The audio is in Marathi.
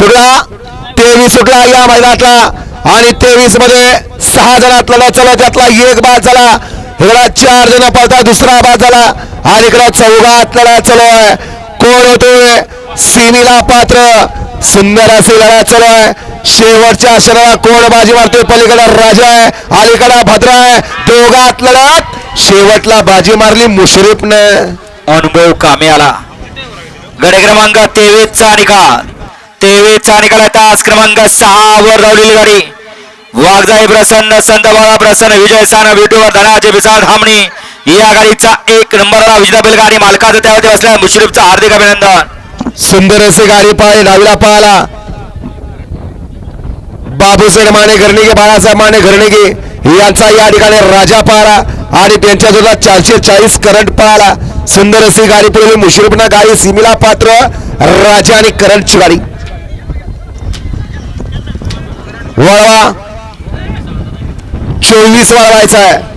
सुटला. तेवीस सुटला या मैदानातला. आणि तेवीसमध्ये सहा जणात लढा चला त्यातला एक बाद झाला. इकडा चार जण पळता दुसरा बाद झाला. आणि इकडा चौघात लढा चालू आहे. कोण होतोय? सिनीला पात्र. सुंदर असे लढा चलो आहे. शेवटच्या क्षणाला कोण बाजी मारतोय? पलीकडे राजा आहे अलीकडे भद्रा आहे. दोघात लढत. शेवटला बाजी मारली मुश्रीफनं. अनुभव कामी आला गडे क्रमांक तेवीसचा निकाल. तेवीसचा निकाल तास क्रमांक सहा वर धावलेली गाडी. वाघजाई प्रसन्न संत बाळा प्रसन्न विजय सान विटूवर धनाचे विशाल धामणी या गाडीचा एक नंबरला विजेता बैलगाडी मालकाचं त्यावरती बसल्या मुश्रीफचा हार्दिक अभिनंदन. सुंदर असे गाडी पाहिली डावीला पाहिला बाबूसेठ माने घरणिके बाळासाहेब माने घरणिके यांचा या ठिकाणी राजा पाहिला आणि त्यांच्या सुद्धा चारशे चाळीस करंट पाहिला सुंदर अशी गाडी पडली मुश्रीफनं गाडी सिमीला पात्र राजा आणि करंटची गाडी. वळवा. चोवीस वळवायचा आहे.